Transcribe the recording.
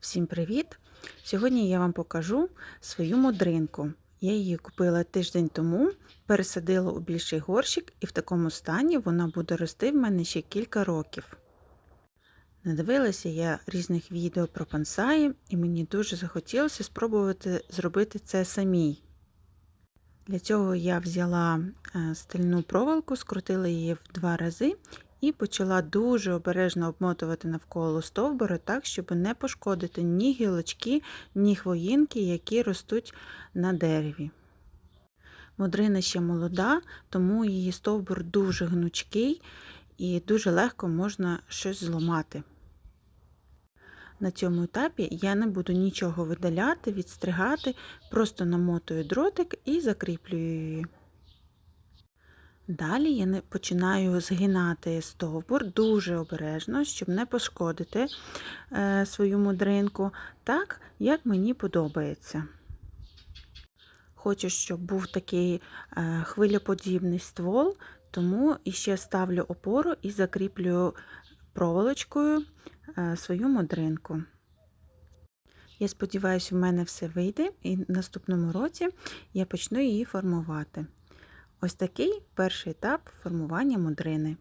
Всім привіт! Сьогодні я вам покажу свою модринку. Я її купила тиждень тому, пересадила у більший горщик, і в такому стані вона буде рости в мене ще кілька років. Надивилася я різних відео про пансаї, і мені дуже захотілося спробувати зробити це самій. Для цього я взяла е, стальну проволоку, скрутила її в два рази і почала дуже обережно обмотувати навколо стовбура так, щоб не пошкодити ні гілочки, ні хвоїнки, які ростуть на дереві. Модрина ще молода, тому її стовбур дуже гнучкий і дуже легко можна щось зламати. На цьому етапі я не буду нічого видаляти, відстригати, просто намотую дротик і закріплюю її. Далі я починаю згинати стовбур дуже обережно, щоб не пошкодити е, свою мудринку, так, як мені подобається. Хочу, щоб був такий е, хвилеподібний ствол, тому іще ставлю опору і закріплюю проволочкою е, свою мудринку. Я сподіваюся, в мене все вийде, і в наступному році я почну її формувати. Ось такий перший етап формування мудрини.